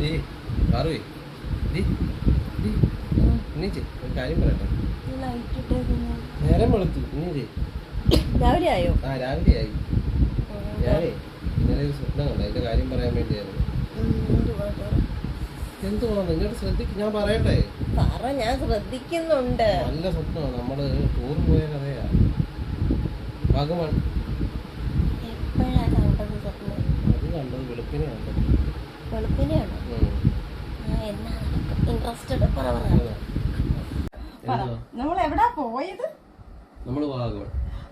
Day car day day എണീച്ച് ഒരു കാര്യം പറയട്ടെ. നേരം വെളുത്തു. എണീച്ച് രാവിലെ ആയോ? ആ രാവിലെ ആയി. ഞാനേ ഇന്നലെ ഒരു സ്വപ്നം കണ്ട. അതിന്റെ കാര്യം പറയാൻ വേണ്ടിയായിരുന്നു. എന്തുവാ നിങ്ങൾ ശ്രദ്ധിക്കും ഞാൻ പറയട്ടെ. പറ ഞാൻ ശ്രദ്ധിക്കുന്നുണ്ട്. നല്ല സ്വപ്നമാണ്. നമ്മൾ ടൂർ പോയ കഥയാ. ഭഗവാൻ എപ്പോഴാ കണ്ടത് സ്വപ്നം അത് കണ്ടത് വെളുപ്പിനെ കണ്ടത് വെളുപ്പിനെയാണോ. എന്നാണ് ഇൻട്രസ്റ്റഡ് പറ പറ. നമ്മൾ എവിടാ പോയത്? നമ്മൾ വാഗമൺ.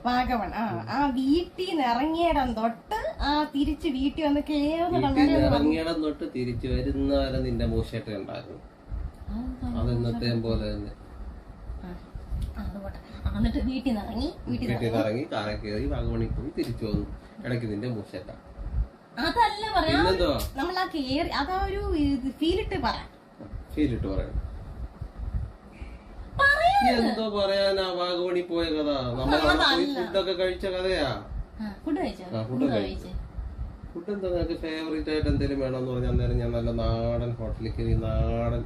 വാഗമൺ. ആ ആ വീട്ടിൽ നിന്ന് ഇറങ്ങിയിടം തൊട്ട് ആ തിരിച്ച് വീട്ടിൽ വന്ന് ഇറങ്ങിയിടം തൊട്ട് തിരിച്ചു വരുന്ന വരെ നിന്റെ മൂശയൊക്കെ ഉണ്ടായിരുന്നു അത് ഇന്നത്തെ പോലെ തന്നെ. എന്നിട്ട് വീട്ടിൽ നിന്ന് ഇറങ്ങി വീട്ടിൽ നിന്ന് ഇറങ്ങി കാറെ കയറി വാഗമണിൽ പോയി തിരിച്ചു വന്നു. ഇടയ്ക്ക് നിന്റെ മൂശക്ക അതല്ല പറയാ. പിന്നെന്തുവാ നമ്മൾ ആ കേറി അതാ ഒരു ഫീലിട്ട് പറ ഫീലിട്ട് പറയണം എന്തോ പറയാനാ വാഗമണി പോയ കഥ? നമ്മളവിടെ പോയി ഫുഡൊക്കെ കഴിച്ച കഥയാ? ഫുഡ് കഴിച്ചോ? ആ കഴിച്ചു. ഫുഡ് എന്താ നിങ്ങൾക്ക് ഫേവറേറ്റ് ആയിട്ട് എന്തെങ്കിലും വേണമെന്ന് പറഞ്ഞാൽ അന്നേരം ഞാൻ നല്ല നാടൻ ഹോട്ടലിൽ കയറി നാടൻ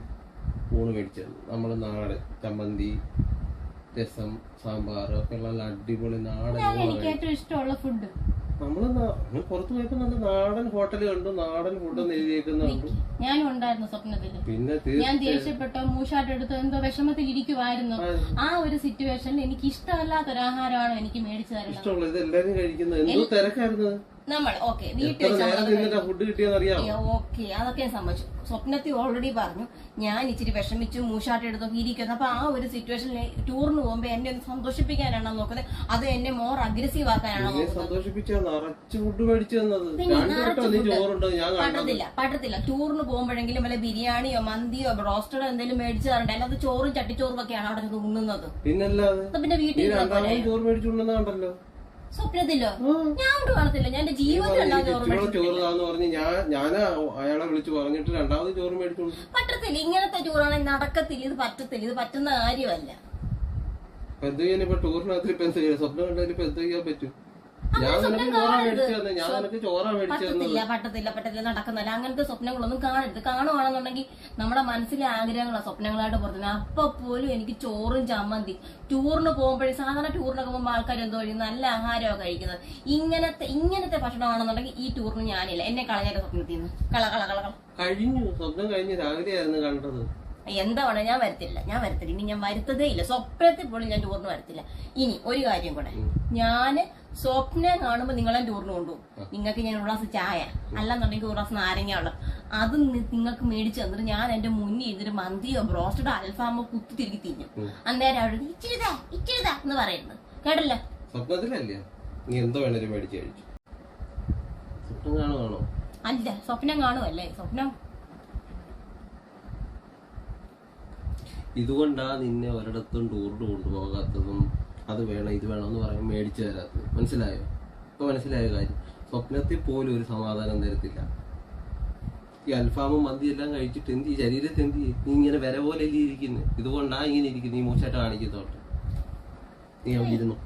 ഊണ് മേടിച്ചത് നമ്മൾ നാടൻ ചമ്മന്തി രസം സാമ്പാർ ഒക്കെ ഉള്ള നല്ല അടിപൊളി നാടൻ ഊണ് എനിക്ക് ഏറ്റവും ഇഷ്ടമുള്ള ഫുഡ് നമ്മൾ നാ- പുറത്തു പോയപ്പോ നല്ല നാടൻ ഹോട്ടൽ കണ്ടു നാടൻ ഫുഡ് എഴുതിയേക്കുന്ന ഞാനും ഉണ്ടായിരുന്നു സ്വപ്നത്തിൽ പിന്നെ ഞാൻ ദേഷ്യപ്പെട്ടോ മൂഷാട്ടെടുത്തോ എന്തോ വിഷമത്തിൽ ഇരിക്കുമായിരുന്നു ആ ഒരു സിറ്റുവേഷനിൽ എനിക്ക് ഇഷ്ടമല്ലാത്ത ഒരു ആഹാരമാണ് എനിക്ക് മേടിച്ചു തരുന്നത്. ഇഷ്ടമുള്ളത് എല്ലാരും കഴിക്കുന്നത്. എന്തോ തിരക്കായിരുന്നു. നമ്മൾ ഓക്കെ വീട്ടിൽ ഓക്കെ അതൊക്കെ ഞാൻ സംഭവിച്ചു സ്വപ്നത്തിൽ ഓൾറെഡി പറഞ്ഞു ഞാൻ ഇച്ചിരി വിഷമിച്ചു മൂഷാട്ട് എടുത്തൊക്കെ ഇരിക്കുന്നു അപ്പൊ ആ ഒരു സിറ്റുവേഷനിൽ ടൂറിന് പോകുമ്പോ എന്നെ ഒന്ന് സന്തോഷിപ്പിക്കാനാണോ നോക്കുന്നത്? അത് എന്നെ മോർ അഗ്രസീവ് ആക്കാനാണോ മേടിച്ചു പറ്റത്തില്ല പറ്റത്തില്ല. ടൂറിന് പോകുമ്പോഴെങ്കിലും വല്ല ബിരിയാണിയോ മന്തിയോ റോസ്റ്ററോ എന്തെങ്കിലും മേടിച്ചു തരണ്ടേ? അല്ലാതെ ചോറും ചട്ടിച്ചോറും ഒക്കെയാണ് അവിടെ ഉണ്ണുന്നത്. പിന്നെ വീട്ടിൽ ചോറ് കണ്ടല്ലോ സ്വപ്നത്തിലോ? ഞാൻ കാണത്തില്ല ഞാൻ എന്റെ ജീവിതത്തിൽ ചോറ് താന്ന് പറഞ്ഞ് ഞാൻ ഞാൻ അയാളെ വിളിച്ചു പറഞ്ഞിട്ട് രണ്ടാമത് ചോറ് മേടിച്ചോണ്ട് പറ്റത്തില്ല. ഇങ്ങനത്തെ ചോറാണെങ്കിൽ നടക്കത്തില്ല. ഇത് പറ്റത്തില്ല. ഇത് പറ്റുന്ന കാര്യമല്ല. ഇപ്പൊ എന്ത് ചെയ്യാൻ ഇപ്പൊ ടൂറിനകത്ത് ഇപ്പൊ എന്ത് ചെയ്യാൻ സ്വപ്നം കണ്ടതിന് ഇപ്പൊ എന്ത് ചെയ്യാൻ പറ്റും? ഞാൻ നിനക്ക് ചോറാ മേടിച്ചു തന്നെ. ഞാൻ നിനക്ക് ചോറാ മേടിച്ചു തന്നത് പറ്റത്തില്ല പറ്റത്തില്ല പറ്റത്തില്ല. നടക്കുന്നില്ല. അങ്ങനത്തെ സ്വപ്നങ്ങളൊന്നും കാണരുത്. കാണുവാണെന്നുണ്ടെങ്കിൽ നമ്മുടെ മനസ്സിലെ ആഗ്രഹങ്ങളാണ് സ്വപ്നങ്ങളായിട്ട് പുറത്തുന്നത് അപ്പൊ പോലും എനിക്ക് ചോറും ചമ്മന്തി. ടൂറിന് പോകുമ്പോഴേ സാധാരണ ടൂറിനൊക്കെ പോകുമ്പോൾ ആൾക്കാർ എന്തോ കഴിയും നല്ല ആഹാരമാണ് കഴിക്കുന്നത്. ഇങ്ങനത്തെ ഇങ്ങനത്തെ ഭക്ഷണമാണെന്നുണ്ടെങ്കിൽ ഈ ടൂറിന് ഞാനില്ല. എന്നെ കളഞ്ഞ സ്വപ്നത്തിൽ നിന്ന്. കള കള കള കള. കഴിഞ്ഞു. സ്വപ്നം കഴിഞ്ഞ് രാവിലെ ആയിരുന്നു കണ്ടത്. എന്താണ്? ഞാൻ വരത്തില്ല. ഞാൻ വരത്തില്ല. ഇനി ഞാൻ വരുത്തതേ ഇല്ല. സ്വപ്നത്തിൽ പോലും ഞാൻ ടൂറിന് വരത്തില്ല. ഇനി ഒരു കാര്യം കൂടെ. ഞാൻ സ്വപ്നം കാണുമ്പോൾ നിങ്ങളെ ടൂറിന് കൊണ്ടുപോകും. നിങ്ങൾക്ക് ഞാൻ ഒരു ഗ്ലാസ് ചായ. അല്ലെന്നുണ്ടെങ്കിൽ ഒരു ഗ്ലാസ് നാരങ്ങ ഉള്ളത് അത് നിങ്ങൾക്ക് മേടിച്ചു തന്നിട്ട് ഞാൻ എന്റെ മുന്നിൽ ഇരുന്നിട്ട് മന്തിയോ ബ്രോസ്റ്റഡോ അൽഫാമോ കുത്തി തിരികെ തിരിഞ്ഞു അന്നേരം അവിടെ ഇച്ചിരിതാ ഇച്ചിരിതാ എന്ന് പറയുന്നത്. കേട്ടല്ലോ? സ്വപ്നത്തിലല്ലേ? നീ എന്തോ വേണേലും മേടിച്ച് കഴിച്ചു. സ്വപ്നം കാണുവാണോ? അല്ല സ്വപ്നം കാണുമല്ലേ സ്വപ്നം ഇതുകൊണ്ടാ നിന്നെ ഒരിടത്തും ടൂറിന് കൊണ്ടുപോകാത്തതും അത് വേണം ഇത് വേണം എന്ന് പറയും മേടിച്ചു തരാത്തത്. മനസ്സിലായോ? ഇപ്പൊ മനസ്സിലായ കാര്യം? സ്വപ്നത്തിൽ പോലും ഒരു സമാധാനം തരത്തില്ല. ഈ അൽഫാമും മന്തി എല്ലാം കഴിച്ചിട്ട് എന്ത് ഈ ശരീരത്തെ എന്ത്? നീ ഇങ്ങനെ വര പോലെ ഇരിക്കുന്നത് ഇതുകൊണ്ടാ ഇങ്ങനെ ഇരിക്കുന്നത് നീ മൂച്ചായിട്ട് കാണിക്കുന്നോട്ട്. നീ അവിടെ ഇരുന്നു?